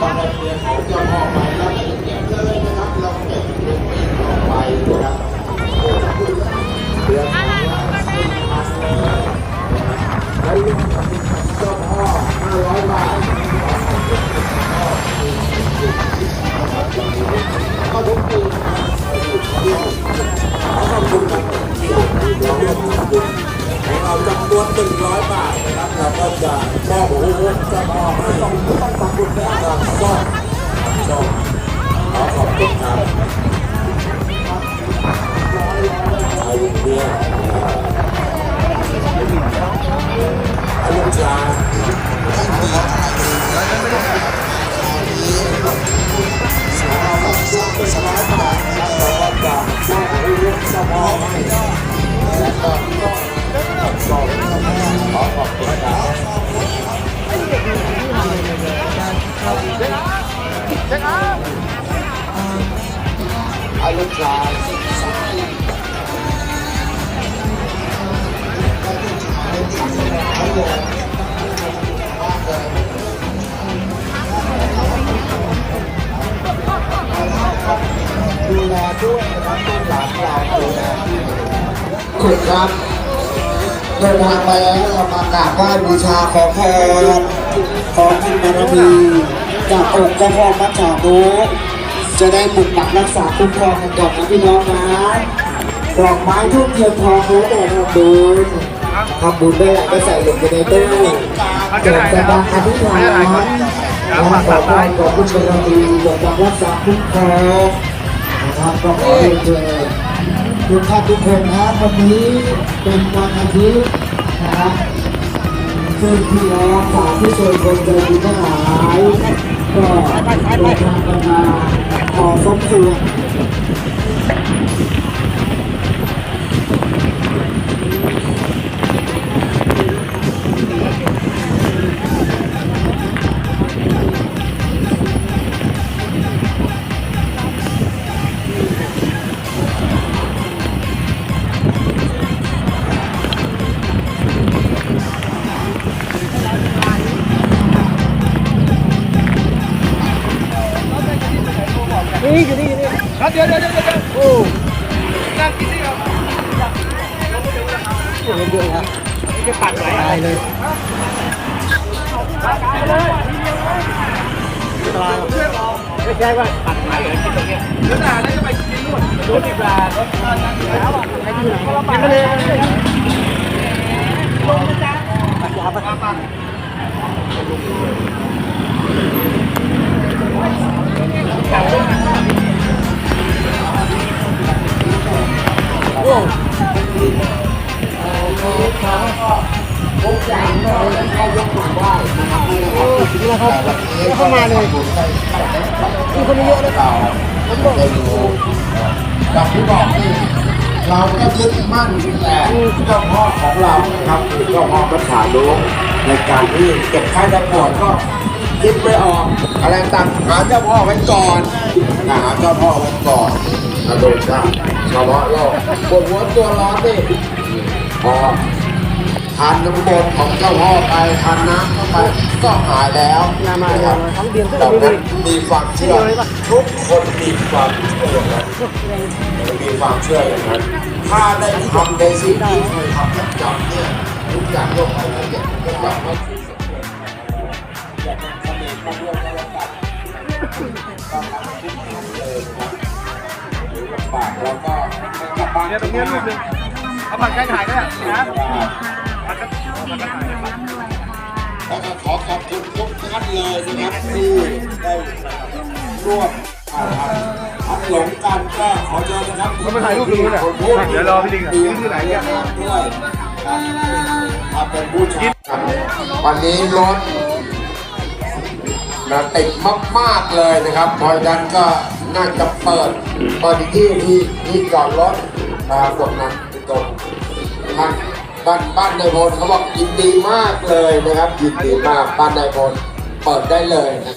บารมีของเจ้าพ่อไปแล้วก็เก็ เจ้าพ่อให้และก็ก็ขอ ดูแลด้วยนะครับลูกหลานเราดูแลคุณครับเดินทางไปแล้วเรามากราบไหว้บูชาขอพรขอบุญบารมีจากองค์เจ้าพ่อพระจานุจะได้ปกปักรักษาคุ้มครองกันก่อนนะพี่น้องนะดอกไม้ทูบเทียนทองแล้วแต่ทำบุญทำบุญได้หลายก็ใส่ลงไปในตู้เกิดจะดังอธิษฐานแล้วขอพรขอบุญบารมีปกปักรักษาคุ้มครอง นะครับก็ขอเรียนเชิญทุกท่านทุกคนนะวันนี้เป็นวันอาทิตย์นะครับซึ่งพี่น้องฝาธุชนคนใจดีทั้งหลายก็เดินทางกันมาขอสมควร นี่ครับเดี๋ยวเดี๋ยวเดี๋ยวเดี๋ยวโอ้นั่งกินนี่ครับโอ้เดือดครับนี่จะปัดไหลอะ ไรเลยตลาดไม่ใช่ว่าปัดไหลเลยกินตรงนี้เดี๋ยวหน้าได้จะไปกินนู่นดูดีกว่าแล้วอะครที่ไหนกินไปเลยลงนะจ๊ะปัดยาปัดนี่นะครับเข้ามาเลยมีคนเยอะเลยเราได้รู้อย่างที่บอกนี่เราก็ยึดมั่นแต่เจ้าพ่อของเราครับคือเจ้าพ่อพระขานุในการที่เก็บค่าได้ปวดก็คิดไม่ออกอะไรต่างหาเจ้าพ่อไว้ก่อนหาเจ้าพ่อไว้ก่อนนะโดยเฉพาะโรคปวดหัวตัวร้อนนี่พอทานน้ำมนต์ของเจ้าพ่อไปทานน้ำเข้าไปก็หายแล้วมามานะครับทั้งเดือนก็เราไม่นั้ดีนมีความเชื่อทุกคนมีความเชื่ออย่างนั้นมีความเชื่ออย่างนั้น ถ้าได้ทำในสิ่งที่เคยทำประจำเนี่ยทุกอย่างลงไปแล้วเนี่ยทุกอย่าง แล้วก็กลับบ้านเนี่ยตรงนี้รูปหนึ่งเอาผักไก่ถ่ายด้นะผักก็ผักก็ถ่ายแล้วก็ขอขอบคุณทุกท่านเลยนะครับที่ได้ร่วมอ่าพัดหลงกันก็ขอเชิญนะครับเขามาถ่ายรูปตรงนู้นอะเดี๋ยวรอพี่ลิงอะที่ไหนเนี่ยด้วยถ้าเป็นผู้ชายวันนี้รถนะติดมาก ๆ เลยนะครับเพราะฉะนั้นก็ น่าจะเปิดเปิดที่ที่ที่จอดรถปรากฏนั้นตรงท่านบ้านบ้านนายพลเขาบอกยินดีมากเลยนะครับยินดีมากบ้านนายพลเปิดได้เลยนะ